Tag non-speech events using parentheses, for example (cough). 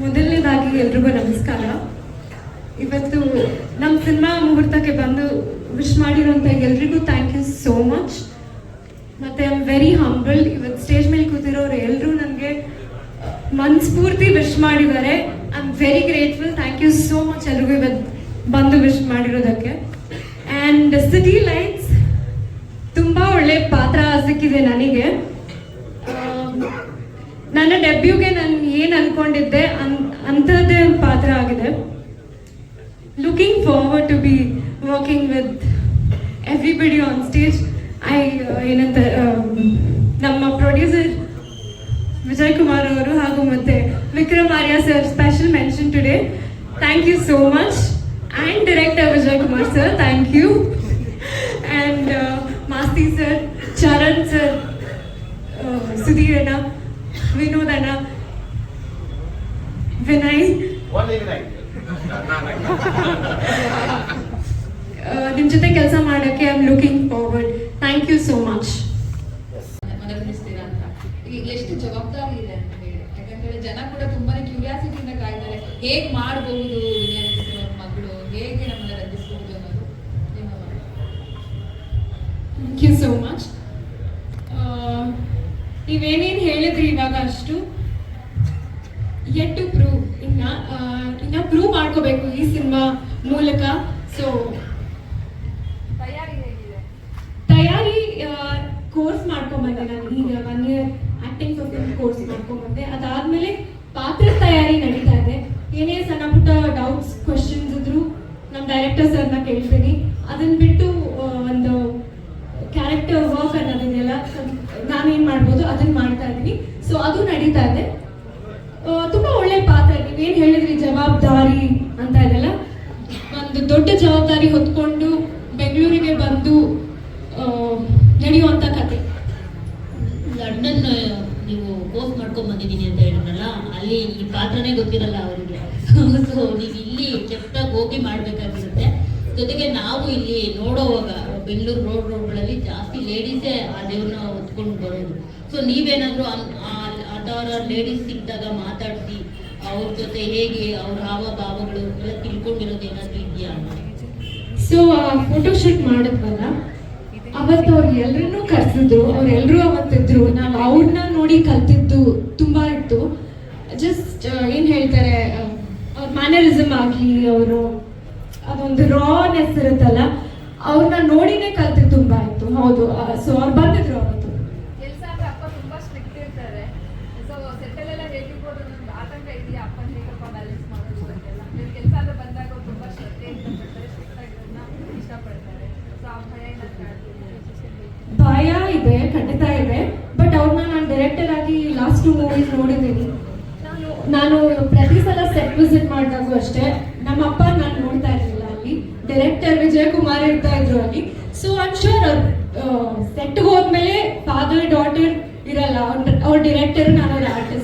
ಮೊದಲನೇದಾಗಿ ಎಲ್ರಿಗೂ ನಮಸ್ಕಾರ. ಇವತ್ತು ನಮ್ಮ ಸಿನಿಮಾ ಮುಹೂರ್ತಕ್ಕೆ ಬಂದು ವಿಶ್ ಮಾಡಿರೋಂಥ ಎಲ್ರಿಗೂ ಥ್ಯಾಂಕ್ ಯು ಸೋ ಮಚ್ ಮತ್ತು ಐ ಆಮ್ ವೆರಿ ಹಂಬಲ್ ಇವತ್ತು ಸ್ಟೇಜ್ ಮೇಲೆ ಕೂತಿರೋರು ಎಲ್ಲರೂ ನನಗೆ ಮನಸ್ಫೂರ್ತಿ ವಿಶ್ ಮಾಡಿದ್ದಾರೆ. I am very grateful thank you so much ಎಲ್ರಿಗೂ ಇವತ್ತು ಬಂದು ವಿಶ್ ಮಾಡಿರೋದಕ್ಕೆ. ಆ್ಯಂಡ್ ಸಿಟಿ ಲೈಟ್ಸ್ ತುಂಬ ಒಳ್ಳೆ ಪಾತ್ರ ಸಿಕ್ಕಿದೆ ನನಗೆ. ನನ್ನ ಡೆಬ್ಯೂಗೆ ನಾನು ಏನು ಅನ್ಕೊಂಡಿದ್ದೆ ಅನ್, ಅಂಥದ್ದೇ ಪಾತ್ರ ಆಗಿದೆ. Looking forward to be working with everybody on stage I ಏನಂತ ನಮ್ಮ ಪ್ರೊಡ್ಯೂಸರ್ ವಿಜಯ್ ಕುಮಾರ್ ಅವರು ಹಾಗೂ ಮತ್ತೆ Vikram Arya sir special mention today thank you so much and director Vijay Kumar sir thank you and Masti sir Charan sir Sudheer ಅಣ್ಣ ವಿನೋದ್ ಅಣ್ಣ ವಿನಯ್ ನಿಮ್ ಜೊತೆ ಕೆಲಸ ಮಾಡೋಕ್ಕೆ I am looking forward thank you so much ಮನಗಣಿಸ್ತೀರಾ ಅಂತ. ಈಗ ಎಷ್ಟು ಜವಾಬ್ದಾರಿ ಇದೆ ಅಂತ ಹೇಳಿ. ಯಾಕಂದ್ರೆ ಜನ ಕೂಡ ತುಂಬಾನೇ ಕ್ಯೂರಿಯಾಸಿಟಿಯಿಂದ ಕಾಯ್ತಾರೆ. ಹೇಗ್ ಮಾಡಬಹುದು ಮಗಳು? ಹೇಗೆ ನಮ್ಮನ್ನ ರಂಜಿಸಬಹುದು ಅನ್ನೋದು. ಥ್ಯಾಂಕ್ ಯು ಸೋ ಮಚ್ ನೀವೇನೇನು ಹೇಳಿದ್ರಿ ಇವಾಗ ಅಷ್ಟು? ಯೆಟ್ ಟು ಪ್ರೂವ್ ಇನ್ನ ಇನ್ನ ಪ್ರೂವ್ ಮಾಡ್ಕೋಬೇಕು ಈ ಸಿನಿಮಾ ಮೂಲಕ. ಸೊ ತಯಾರಿ ಕೋರ್ಸ್ ಮಾಡ್ಕೊಂಬಂದೆ ನಾನು. ಈಗ ಒನ್ ಇಯರ್ ಆಕ್ಟಿಂಗ್ ಕೋರ್ಸ್ ಮಾಡ್ಕೊಂಬಂದೆ. ಅದಾದ್ಮೇಲೆ ಪಾತ್ರ ತಯಾರಿ ನಡೀತಾ ನಡೀತಾ ಇದೆ. ತುಂಬಾ ಒಳ್ಳೆ ಪಾತ್ರ. ನೀವೇನು ಹೇಳಿದ್ರಿ ಜವಾಬ್ದಾರಿ ಅಂತ ಇದೆಲ್ಲ? ಒಂದು ದೊಡ್ಡ ಜವಾಬ್ದಾರಿ ಹೊತ್ಕೊಂಡು ಬೆಂಗಳೂರಿಗೆ ಬಂದು ನಡೆಯುವಂತ ಕತೆ. ಲಂಡನ್ ನೀವು ಕೋರ್ಸ್ ಮಾಡ್ಕೊಂಡ್ ಬಂದಿದ್ದೀನಿ ಅಂತ ಹೇಳಿದ್ರಲ್ಲ, ಅಲ್ಲಿ ಈ ಪಾತ್ರನೇ ಗೊತ್ತಿರಲ್ಲ ಅವರಿಗೆ. (laughs) ಸೊ ನೀವು ಇಲ್ಲಿ ಕೆಟ್ಟಾಗಿ ಹೋಗಿ ಮಾಡ್ಬೇಕಾಗಿರುತ್ತೆ. ಜೊತೆಗೆ ನಾವು ಇಲ್ಲಿ ನೋಡೋವಾಗ ಬೆಂಗಳೂರು ರೋಡ್ ರೋಡ್ಗಳಲ್ಲಿ ಜಾಸ್ತಿ ಲೇಡೀಸೇ ಆ ದೇವ್ರನ್ನ ಹೊತ್ಕೊಂಡು ಬರೋದು. ಸೊ ನೀವೇನಾದರೂ ಆ- ಥರ ಲೇಡೀಸ್ ಸಿಕ್ಕಿದಾಗ ಮಾತಾಡಿಸಿ, ಅವ್ರ ಜೊತೆ ಹೇಗೆ, ಅವ್ರ ಹಾವ ಭಾವಗಳು ಎಲ್ಲ ತಿಳ್ಕೊಂಡಿರೋದು ಏನಾದ್ರು ಇದೆಯಾ? ಸೊ ಫೋಟೋ ಶೂಟ್ ಮಾಡಿದ್ವಲ್ಲ, ಅವತ್ತು ಅವ್ರು ಎಲ್ರನ್ನೂ ಕರ್ಸಿದ್ರು ಅವ್ರೆಲ್ಲರೂ ಅವತ್ತಿದ್ರು. ನಾವು ಅವ್ರನ್ನ ನೋಡಿ ಕಲ್ತಿದ್ದು ತುಂಬಾ ಇತ್ತು. ಜಸ್ಟ್ ಏನು ಹೇಳ್ತಾರೆ ಅವ್ರ ಮ್ಯಾನರಿಸಮ್ ಆಗಿ ಅವರು ಅದೊಂದು ರಾನೆಸ್ ಇರುತ್ತಲ್ಲ ಅವ್ರನ್ನ ನೋಡಿನೇ ಕಲ್ತು ತುಂಬಾ ಇತ್ತು ಹೌದು ಸೊ ಅವ್ರು ಬಂದಿದ್ರು ಅವತ್ತು. ಕೆಲಸ ಅಂದ್ರೆ ಅಪ್ಪ ತುಂಬಾ ಸ್ಟ್ರಿಕ್ಟ್ ಇರ್ತಾರೆ. ಸೊ ಎಲ್ಲ ಹೇಗಿರ್ಬೋದು ಅನ್ನೋದು ಆತಂಕ ಇದೆಯಾ? ಅಪ್ಪನ ಹೇಗಪ್ಪ ಬ್ಯಾಲೆನ್ಸ್ ಮಾಡೋದು ಅಂತೆಲ್ಲ ನೀವು ಕೆಲಸ ಅಂದ್ರೆ ಬಂದಾಗ ಅವ್ರು ತುಂಬಾ ಶ್ರದ್ಧೆಯಿಂದ ಬರ್ತಾರೆ ಸ್ಟ್ರಿಕ್ಟ್ ಆಗಿರೋದನ್ನ ಇಷ್ಟಪಡ್ತಾರೆ. ಸೊ ಆ ಭಯ? ಭಯ ಇದೆ ಖಂಡಿತ ಇದೆ. ಬಟ್ ಅವ್ರನ್ನ ನಾನು ಡೈರೆಕ್ಟರ್ ಆಗಿ ಲಾಸ್ಟ್ ಟು ಮೂವೀಸ್ ನೋಡಿದ್ದೀನಿ. ನಾನು ನಾನು ಪ್ರತಿ ಸಲ ಸೆಟ್ ವಿಸಿಟ್ ಮಾಡಿದಾಗೂ ಅಷ್ಟೇ ನಮ್ಮ ಅಪ್ಪ ನಾನು ನೋಡ್ತಾ ಇರಲಿಲ್ಲ ಅಲ್ಲಿ ಡೈರೆಕ್ಟರ್ ವಿಜಯ್ ಕುಮಾರ್ ಇರ್ತಾ ಇದ್ರು ಅಲ್ಲಿ ಸೊ ಐಮ್ ಶೋರ್ ಅವ್ರು ಸೆಟ್ಗೆ ಹೋದ್ಮೇಲೆ ಫಾದರ್ ಡಾಟರ್ ಇರಲ್ಲ ಅವ್ರ ಅವ್ರ ಡೈರೆಕ್ಟರ್ ನಾನು ಅವ್ರ ಆರ್ಟಿಸ್ಟ್